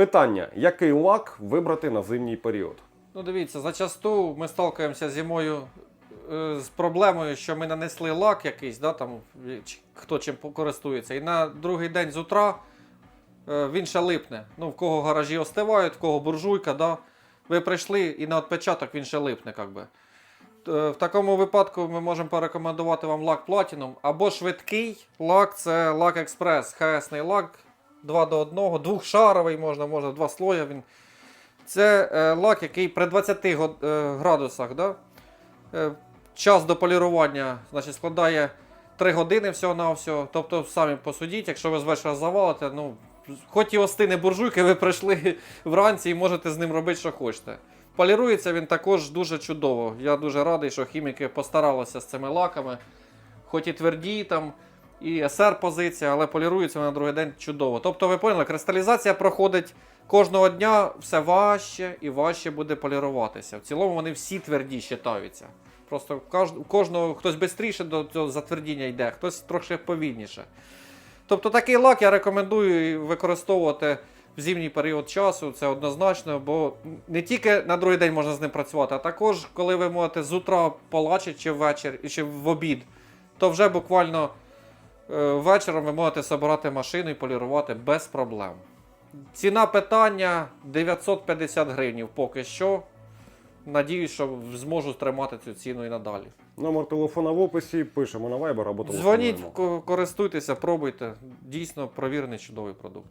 Питання: який лак вибрати на зимній період? Ну, дивіться, зачасту ми сталкуємося зимою е, з проблемою, що ми нанесли лак якийсь, да, там, хто чим користується, і на другий день з утра е, він ще липне. Ну, в кого гаражі остивають, в кого буржуйка, да. ви прийшли і на відпечаток він ще липне. Как би. Е, В такому випадку ми можемо порекомендувати вам лак Platinum або швидкий лак це лак Експрес, ХСний лак 2 до 1, двохшаровий можна, можна два слоя. Він це е, лак, який при 20 го- е, градусах, да? е, час до полірування значить, складає 3 години всього на всього. Тобто, самі посудіть, якщо ви з вечора завалите, ну, хоч і остине буржуйки, ви прийшли вранці і можете з ним робити, що хочете. Полірується він також дуже чудово. Я дуже радий, що хіміки постаралися з цими лаками. Хоч і тверді там, і СР позиція, але полірується на другий день чудово. Тобто, ви поняли, кристалізація проходить кожного дня все важче і важче буде поліруватися. В цілому вони всі тверді вважаються. Просто у кожного хтось швидше до цього затвердіння йде, хтось трохи повільніше. Тобто такий лак я рекомендую використовувати в зимній період часу, це однозначно, бо не тільки на другий день можна з ним працювати, а також коли ви можете з утра полачити чи ввечері, чи в обід, то вже буквально вечором ви можете забирати машину і полірувати без проблем. Ціна питання 950 гривень поки що. Надіюсь, що зможу тримати цю ціну і надалі. Номер телефона в описі, пишемо на Viber або телефонуємо. Дзвоніть, ко- користуйтеся, пробуйте. Дійсно провірений чудовий продукт.